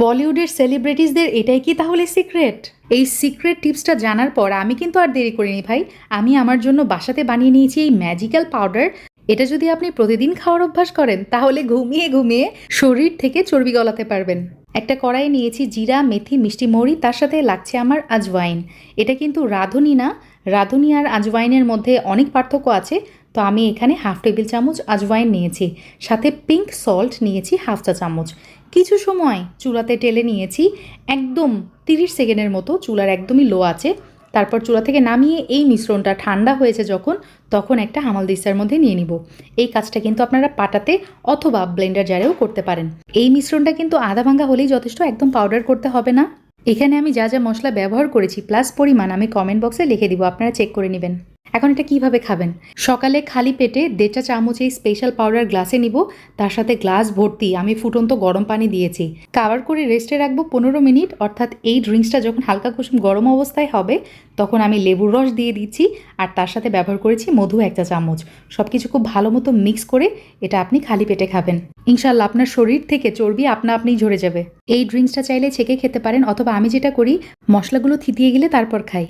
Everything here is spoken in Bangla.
বলিউডের সেলিব্রিটিসদের এটাই কি তাহলে সিক্রেট? এই সিক্রেট টিপসটা জানার পর আমি কিন্তু আর দেরি করিনি ভাই। আমি আমার জন্য বাসাতে বানিয়ে নিয়েছি এই ম্যাজিক্যাল পাউডার। এটা যদি আপনি প্রতিদিন খাওয়ার অভ্যাস করেন, তাহলে ঘুমিয়ে ঘুমিয়ে শরীর থেকে চর্বি গলাতে পারবেন। একটা কড়াই নিয়েছি জিরা, মেথি, মিষ্টি মৌরি, তার সাথে লাগছে আমার আজওয়াইন। এটা কিন্তু রাঁধুনি না, রাঁধুনি আর আজওয়াইনের মধ্যে অনেক পার্থক্য আছে। তো আমি এখানে হাফ টেবিল চামচ আজওয়াইন নিয়েছি, সাথে পিঙ্ক সল্ট নিয়েছি হাফ চা চামচ। কিছু সময় চুলাতে টেলে নিয়েছি, একদম তিরিশ সেকেন্ডের মতো চুলার একদমই লো আছে। তারপর চুলা থেকে নামিয়ে এই মিশ্রণটা ঠান্ডা হয়েছে যখন, তখন একটা হামাল দিস্তার মধ্যে নিয়ে নিব। এই কাজটা কিন্তু আপনারা পাটাতে অথবা ব্লেন্ডার জারেও করতে পারেন। এই মিশ্রণটা কিন্তু আধা ভাঙ্গা হলেই যথেষ্ট, একদম পাউডার করতে হবে না। এখানে আমি যা যা মশলা ব্যবহার করেছি, প্লাস পরিমাণ আমি কমেন্ট বক্সে লিখে দিব, আপনারা চেক করে নেবেন। এখন এটা কীভাবে খাবেন? সকালে খালি পেটে দেড়টা চামচ এই স্পেশাল পাউডার গ্লাসে নিব, তার সাথে গ্লাস ভর্তি, আমি ফুটন্ত গরম পানি দিয়েছি। কাভার করে রেস্টে রাখব পনেরো মিনিট, অর্থাৎ এই ড্রিঙ্কসটা যখন হালকা কুসুম গরম অবস্থায় হবে, তখন আমি লেবুর রস দিয়ে দিচ্ছি, আর তার সাথে ব্যবহার করেছি মধু একটা চামচ। সব কিছু খুব ভালো মতো মিক্স করে এটা আপনি খালি পেটে খাবেন। ইনশাল্লাহ আপনার শরীর থেকে চর্বি আপনা আপনিই ঝরে যাবে। এই ড্রিঙ্কসটা চাইলে ছেঁকে খেতে পারেন, অথবা আমি যেটা করি, মশলাগুলো থিতিয়ে গেলে তারপর খাই।